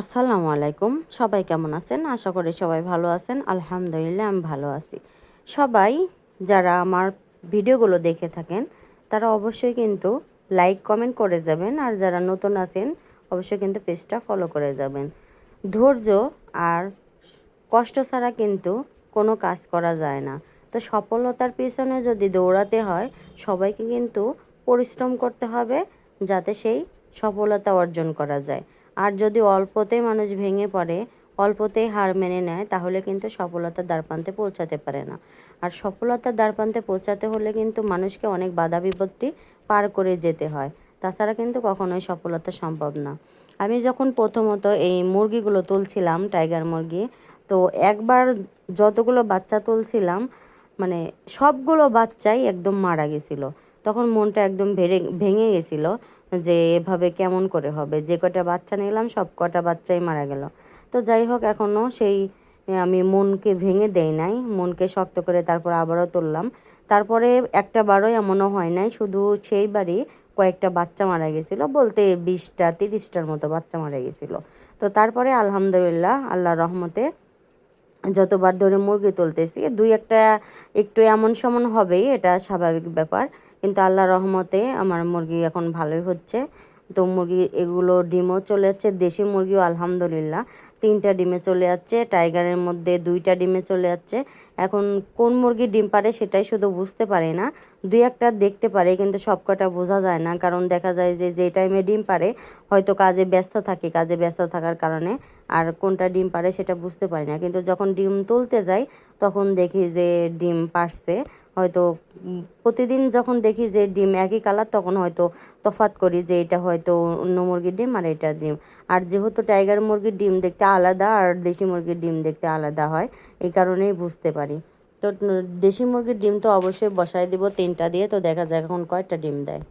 আসসালামু আলাইকুম। সবাই কেমন আছেন? আশা করি সবাই ভালো আছেন। আলহামদুলিল্লাহ, আমি ভালো আছি। সবাই যারা আমার ভিডিওগুলো দেখে থাকেন, তারা অবশ্যই কিন্তু লাইক, কমেন্ট করে যাবেন। আর যারা নতুন আছেন, অবশ্যই কিন্তু পেজটা ফলো করে যাবেন। ধৈর্য আর কষ্ট ছাড়া কিন্তু কোনো কাজ করা যায় না। তো সফলতার পিছনে যদি দৌড়াতে হয়, সবাইকে কিন্তু পরিশ্রম করতে হবে যাতে সেই সফলতা অর্জন করা যায়। আর যদি অল্পতেই মানুষ ভেঙে পড়ে, অল্পতেই হার মেনে নেয়, তাহলে কিন্তু সফলতার দ্বারপ্রান্তে পৌঁছাতে পারে না। আর সফলতার দ্বারপ্রান্তে পৌঁছাতে হলে কিন্তু মানুষকে অনেক বাধা বিপত্তি পার করে যেতে হয়। তাছাড়া কিন্তু কখনোই সফলতা সম্ভব না। আমি যখন প্রথমত এই মুরগিগুলো তুলছিলাম, টাইগার মুরগি, তো একবার যতগুলো বাচ্চা তুলছিলাম মানে সবগুলো বাচ্চাই একদম মারা গেছিল। তখন মনটা একদম ভেঙে ভেঙে গেছিল। যে এভাবে কেমন করে হবে? যে কটা বাচ্চা নিলাম, সব কটা বাচ্চাই মারা গেল। তো যাই হোক এখনও সেই আমি মনকে ভেঙে দেই নাই। মনকে শক্ত করে তারপর আবারও তুললাম। তারপরে একটা বারও এমনও হয় নাই, শুধু সেইবারই কয়েকটা বাচ্চা মারা গেছিল। বলতে বিশটা, তিরিশটার মতো বাচ্চা মারা গেছিল। তো তারপরে আলহামদুলিল্লাহ, আল্লাহ রহমতে যতবার ধরে মুরগি তুলতেছি, দুই একটা একটু এমন সমন হবেই, এটা স্বাভাবিক ব্যাপার। কিন্তু আল্লাহ রহমতে আমার মুরগি এখন ভালোই হচ্ছে। তো মুরগি এগুলো ডিমও চলে যাচ্ছে, দেশি মুরগিও আলহামদুলিল্লাহ। তিনটা ডিমে চলে যাচ্ছে, টাইগারের মধ্যে দুইটা ডিমে চলে যাচ্ছে। এখন কোন মুরগি ডিম পারে সেটাই শুধু বুঝতে পারে না। দুই একটা দেখতে পারে কিন্তু সব কটা বোঝা যায় না। কারণ দেখা যায় যে যে টাইমে ডিম পারে, হয়তো কাজে ব্যস্ত থাকে। কাজে ব্যস্ত থাকার কারণে আর কোনটা ডিম পারে সেটা বুঝতে পারি না। কিন্তু যখন ডিম তুলতে যাই, তখন দেখি যে ডিম পারছে। হয়তো প্রতিদিন যখন দেখি যে ডিম একই কালার তখন হয়তো তফাত করি যে এটা হয়তো অন্য মুরগির ডিম আর এটা ডিম। আর যেহেতু টাইগার মুরগির ডিম দেখতে আলাদা আর দেশি মুরগির ডিম দেখতে আলাদা হয়, এই কারণেই বুঝতে পারি। তো দেশি মুরগির ডিম তো অবশ্যই বসায় দিব তিনটা দিয়ে, তো দেখা যাক এখন কয়টা ডিম দেয়।